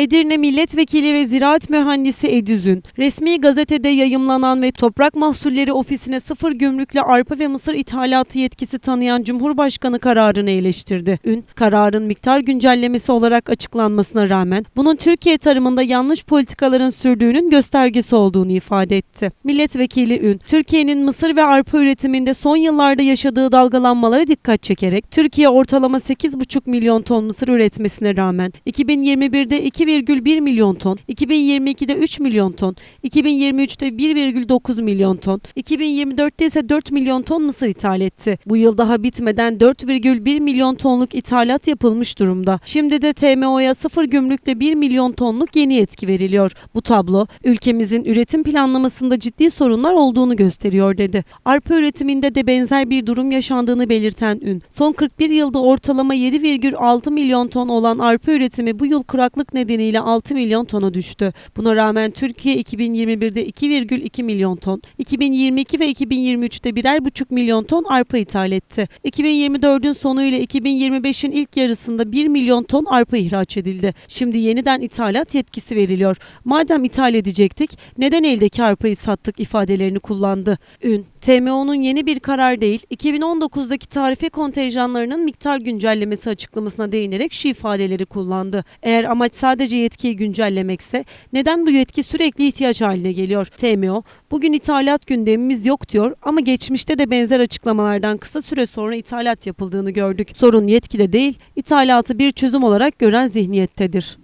Edirne Milletvekili ve Ziraat Mühendisi Edizün, resmi gazetede yayımlanan ve Toprak Mahsulleri Ofisi'ne sıfır gümrükle arpa ve mısır ithalatı yetkisi tanıyan Cumhurbaşkanı kararını eleştirdi. Ün, kararın miktar güncellemesi olarak açıklanmasına rağmen bunun Türkiye tarımında yanlış politikaların sürdüğünün göstergesi olduğunu ifade etti. Milletvekili Ün, Türkiye'nin mısır ve arpa üretiminde son yıllarda yaşadığı dalgalanmalara dikkat çekerek Türkiye ortalama 8,5 milyon ton mısır üretmesine rağmen 2021'de 2,1 milyon ton, 2022'de 3 milyon ton, 2023'te 1,9 milyon ton, 2024'te ise 4 milyon ton mısır ithal etti. Bu yıl daha bitmeden 4,1 milyon tonluk ithalat yapılmış durumda. Şimdi de TMO'ya sıfır gümrükle 1 milyon tonluk yeni yetki veriliyor. Bu tablo ülkemizin üretim planlamasında ciddi sorunlar olduğunu gösteriyor dedi. Arpa üretiminde de benzer bir durum yaşandığını belirten Ün, son 41 yılda ortalama 7,6 milyon ton olan arpa üretimi bu yıl kuraklık nedeniyle 6 milyon tona düştü. Buna rağmen Türkiye 2021'de 2,2 milyon ton, 2022 ve 2023'te birer buçuk milyon ton arpa ithal etti. 2024'ün sonu ile 2025'in ilk yarısında 1 milyon ton arpa ihraç edildi. Şimdi yeniden ithalat yetkisi veriliyor. Madem ithal edecektik, neden eldeki arpayı sattık ifadelerini kullandı. Ün, TMO'nun yeni bir karar değil, 2019'daki tarife kontenjanlarının miktar güncellemesi açıklamasına değinerek şu ifadeleri kullandı. Eğer amaç sadece yetkiyi güncellemekse neden bu yetki sürekli ihtiyaç haline geliyor? TMO, bugün ithalat gündemimiz yok diyor ama geçmişte de benzer açıklamalardan kısa süre sonra ithalat yapıldığını gördük. Sorun yetkide değil, ithalatı bir çözüm olarak gören zihniyettedir.